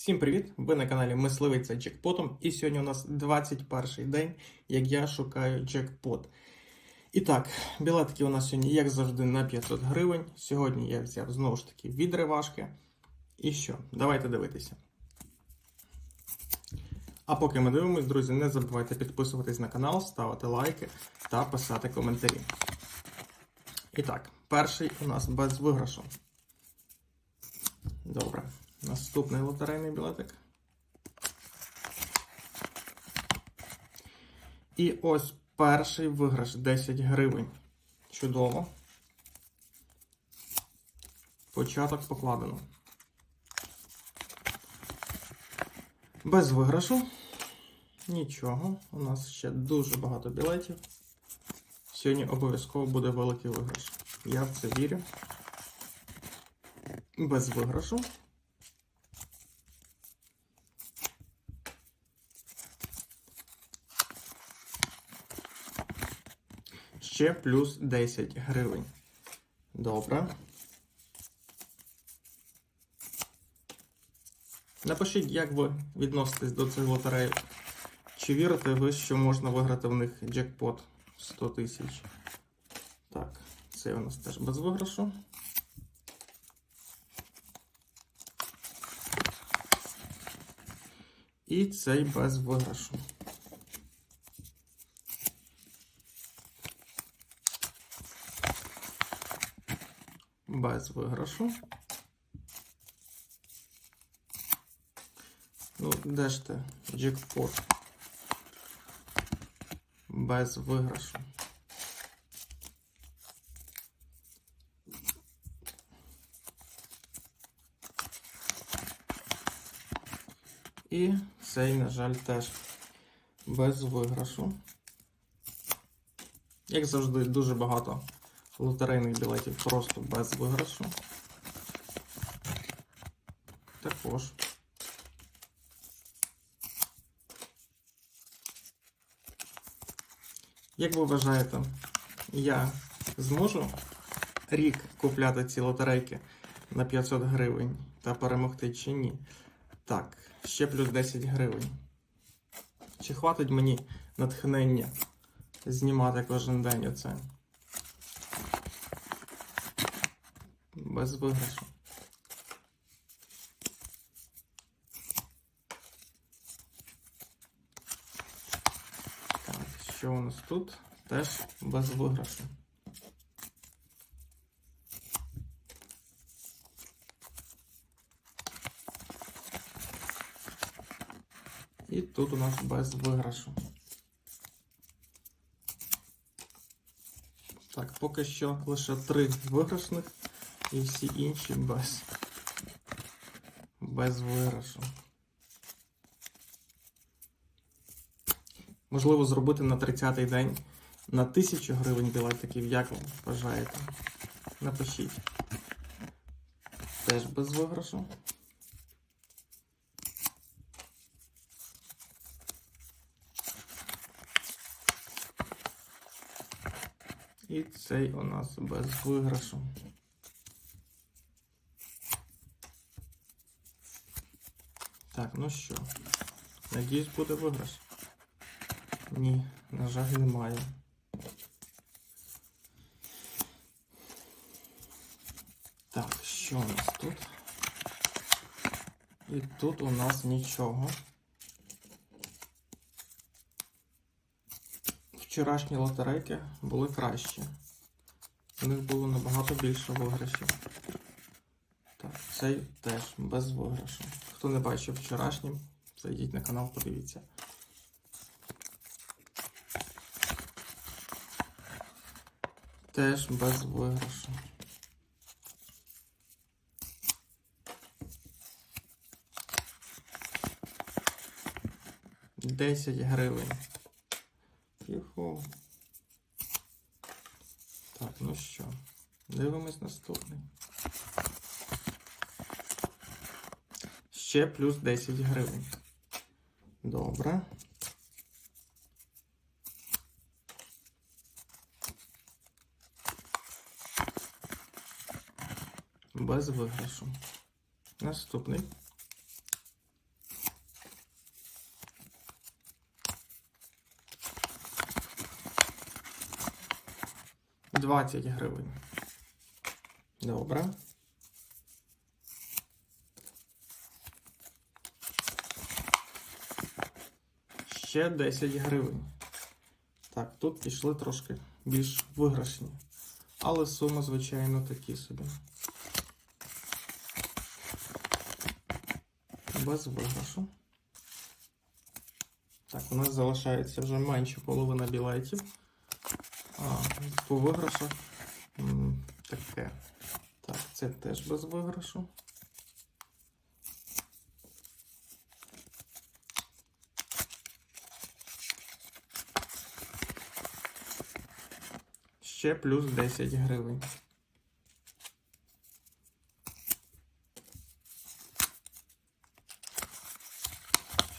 Всім привіт! Ви на каналі Мисливиця Джекпотом. І сьогодні у нас 21 день, як я шукаю джекпот. І так, білетки у нас сьогодні, як завжди, на 500 гривень. Сьогодні я взяв знову ж таки відривашки. І що? Давайте дивитися. А поки ми дивимось, друзі, не забувайте підписуватись на канал, ставити лайки та писати коментарі. І так, перший у нас без виграшу. Добре. Наступний лотерейний білетик. І ось перший виграш 10 гривень. Чудово. Початок покладено. Без виграшу. Нічого. У нас ще дуже багато білетів. Сьогодні обов'язково буде великий виграш. Я в це вірю. Без виграшу. Ще плюс 10 гривень. Добре. Напишіть, як ви відноситесь до цих лотерей. Чи вірите ви, що можна виграти в них джекпот 100 тисяч? Так, це у нас теж без виграшу. І цей без виграшу. Без виграшу. Ну, де ж ти? Джекпот. Без виграшу. І цей, на жаль, теж без виграшу. Як завжди, дуже багато лотерейних білетів просто без виграшу. Також. Як ви вважаєте, я зможу рік купляти ці лотерейки на 500 гривень та перемогти чи ні? Так, ще плюс 10 гривень. Чи хватить мені натхнення знімати кожен день оце? Без виграшу. Так, що у нас тут? Теж без виграшу. І тут у нас без виграшу. Так, поки що лише три виграшних і всі інші без. Без виграшу. Можливо, зробити на 30-й день на 1000 гривень білетиків, як ви вважаєте? Напишіть. Теж без виграшу. І цей у нас без виграшу. Так, ну що, надіюсь, буде виграш. Ні, на жаль, немає. Так, що у нас тут? І тут у нас нічого. Вчорашні лотерейки були кращі. У них було набагато більше виграшів. Так, цей теж без виграшу. Хто не бачив вчорашнім, зайдіть на канал, подивіться. Теж без виграшу. Десять гривень. Юху. Так, ну що, дивимось наступний. ще плюс 10 гривень. Добре. Без виграшу. Наступний. Двадцять гривень. Добре. Ще 10 гривень. Так, тут пішли трошки більш виграшні. Але суми, звичайно, такі собі. Без виграшу. Так, у нас залишається вже менше половина білетів. А, по виграшах таке. Так, це теж без виграшу. Ще плюс 10 гривень.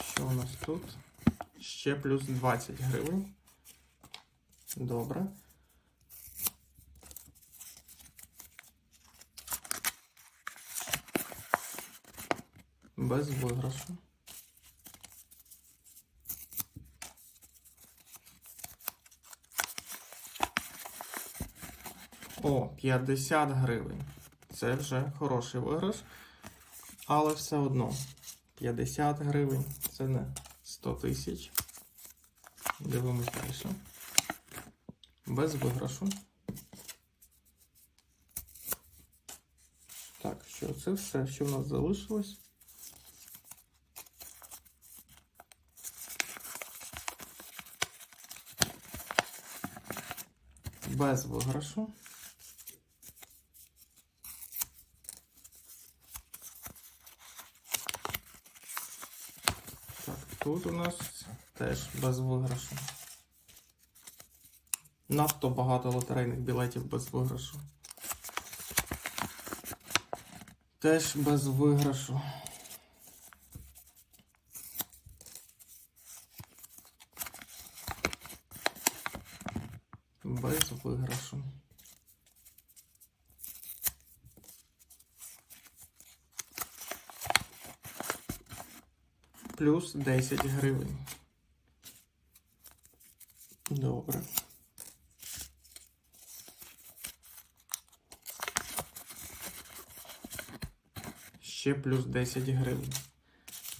Що у нас тут? Ще плюс 20 гривень. Добре. Без виграшу. О, 50 гривень. Це вже хороший виграш. Але все одно 50 гривень це не 100 тисяч. Дивимось далі. Без виграшу. Так, що це все, що в нас залишилось? Без виграшу. Так, тут у нас теж без виграшу. Надто багато лотерейних білетів без виграшу. Теж без виграшу. Без виграшу. Плюс 10 гривень. Добре. Ще плюс 10 гривень.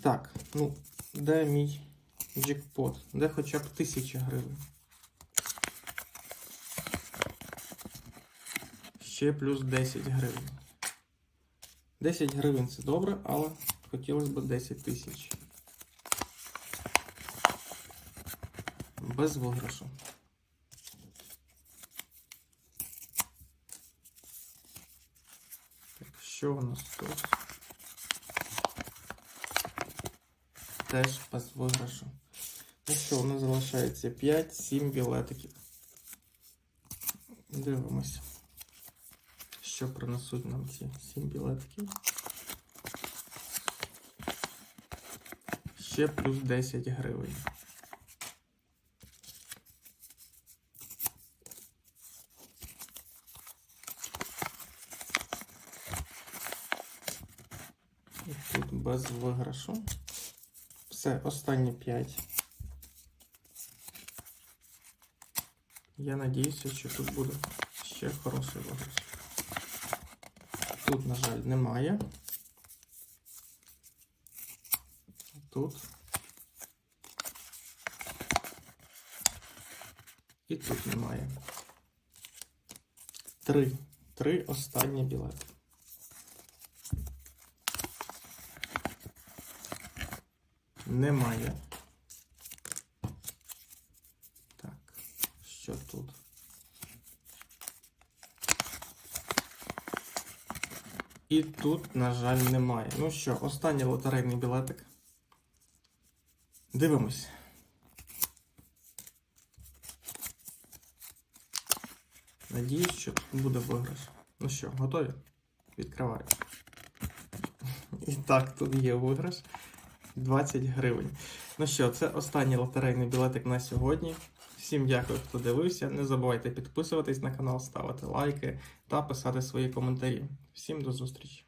Так, ну, де мій джекпот? Де хоча б 1000 гривень? Ще плюс 10 гривень. 10 гривень це добре, але хотілося б 10 тисяч. Без виграшу. Так, що у нас тут? Теж без виграшу. Ну що, у нас залишається 5-7 білетиків. Дивимося, що принесуть нам ці 7 білетиків. Ще плюс 10 гривень. І тут без виграшу. Все, останні 5. Я надіюся, що тут буде ще хороший виграш. Тут, на жаль, немає. Тут. І тут немає. Три. Три останні білети. Немає. Так, що тут? І тут, на жаль, немає. Ну що, останній лотерейний білетик. Дивимось. Надіюсь, що буде виграш. Ну що, готові? Відкриваю. І так, тут є виграш. 20 гривень. Ну що, це останній лотерейний білетик на сьогодні. Всім дякую, хто дивився. Не забувайте підписуватись на канал, ставити лайки та писати свої коментарі. Всім до зустрічі!